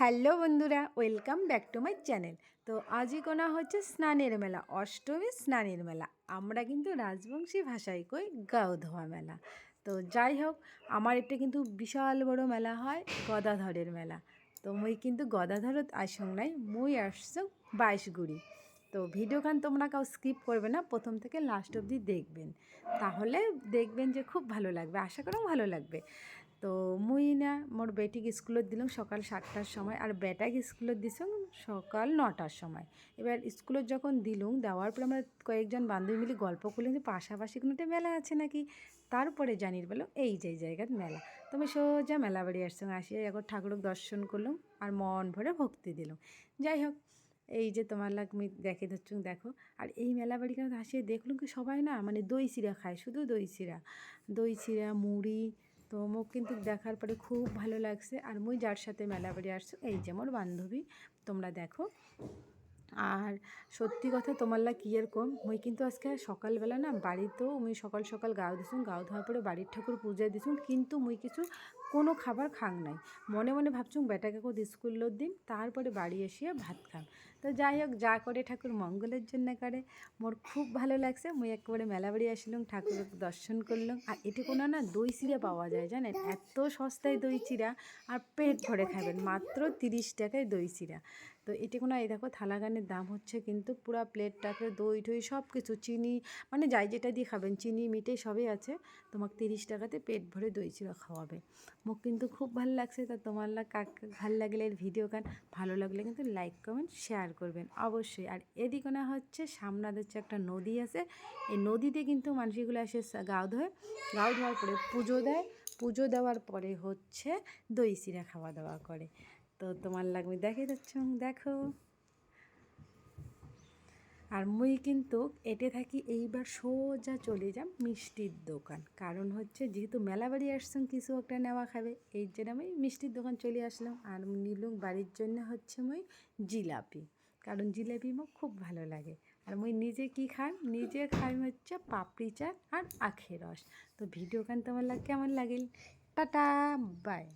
Hello বন্ধুরা, welcome back to my channel. তো আজই কোনা হচ্ছে স্নানের মেলা অষ্টমী স্নানের মেলা। আমরা কিন্তু রাজবংশী ভাষায় কই গাও ধোয়া মেলা। তো যাই হোক, আমার এটা কিন্তু বিশাল বড় মেলা হয় গদাধরের মেলা। তো মুই কিন্তু গদাধরত আসং নাই, মুই আসছং বাইশগুড়ি। তো ভিডিও ভিডিওখান তোমরা কাউ স্কিপ করবে না, প্রথম থেকে লাস্ট অবধি দেখবেন। তাহলে দেখবেন যে খুব ভালো লাগবে, আশা করো ভালো লাগবে। তো মুই না মোর বেটিকে স্কুলত দিলাম সকাল সাতটার সময় আর বেটাকে স্কুলত দিছং সকাল নটার সময়। এবার স্কুলত যখন দিলুম, দেওয়ার পর আমরা কয়েকজন বান্ধবী মিলে গল্প করলাম যে পাশাপাশি কোনোটা মেলা আছে নাকি? তারপরে জানির বলো এই যে জায়গার মেলা। তো আমি সোজা মেলা বাড়ি আসছং আসিয়া এখন ঠাকুরক দর্শন করলাম আর মন ভরে ভক্তি দিলাম। যাই হোক, এই যে তোমার লাগ আমি দেখে ধরছ দেখো। আর এই মেলা বাড়ি কেন আসিয়ে দেখলাম কি সবাই না মানে দই চিরা খায়, শুধু দই চিরা দই চিরা মুড়ি তো মুখ কিন্তু দেখার পরে খুব ভালো লাগছে। আর মুই যার সাথে মেলা বাড়ি আসছো, এই যে বান্ধবী, তোমরা দেখো। আর সত্যি কথা তোমার লা কি এর কম মুই কিন্তু আজকে সকালবেলা না বাড়িতেও মুই সকাল সকাল গাও দিছুন গাও ধোয়ার পরে বাড়ির ঠাকুর পূজা দিছুন কিন্তু মুই কিছু কোনো খাবার খাং নাই। মনে মনে ভাবছুন বেটাকে কোদ স্কুলের দিন তারপরে বাড়ি এসিয়া ভাত খাম। তো যাই হোক, যা করে ঠাকুর মঙ্গলের জন্য করে। মোর খুব ভালো লাগছে, মুই একেবারে মেলা বাড়ি আসলাম, ঠাকুর দর্শন করলাম। আর এটি কোনো না দই চিড়া পাওয়া যায়, জানেন? এত সস্তায় দই চিড়া আর পেট ভরে খাবেন মাত্র তিরিশ টাকায় দই চিড়া তো এটি কোনো এই দেখো থালাগানের দাম হচ্ছে কিন্তু পুরো প্লেটটাকে দই টই সব কিছু চিনি মানে যাই যেটা দিয়ে খাবেন, চিনি মিটে সবই আছে। তোমাকে তিরিশ টাকাতে পেট ভরে দই চিড়া খাওয়াবে। মোক কিন্তু খুব ভালো লাগছে, তা তোমার কাক, ভালো লাগলে এর ভিডিও গান, ভালো লাগলে কিন্তু লাইক কমেন্ট শেয়ার করবেন অবশ্যই। আর এদিকে না হচ্ছে সামনে হচ্ছে একটা নদী আছে, এই নদীতে কিন্তু মানুষগুলো এসে গাও ধোয়। গাও ধোয়ার পরে পুজো দেয়। পুজো দেওয়ার পরে হচ্ছে দই চিরা খাওয়া দাওয়া করে। তো তোমার লাগবে, দেখে যাচ্ছ, দেখো। আর মুই কিন্তু এটে থাকি এইবার সোজা চলে যাম মিষ্টির দোকান। কারণ হচ্ছে যেহেতু মেলা বাড়ি আসছেন, কিছু একটা নেওয়া খাবে এই জন্য আমি মিষ্টির দোকান চলে আসলাম। আর নিলুম বাড়ির জন্য হচ্ছে মই জিলাপি, কারণ জিলাপি মোক খুব ভালো লাগে। আর মুই নিজে কি খান নিজে খাই হচ্ছে পাপড়ি চাট আর আখের রস। তো ভিডিও খান তোমার লাগ কেমন লাগিল? Tata, bye.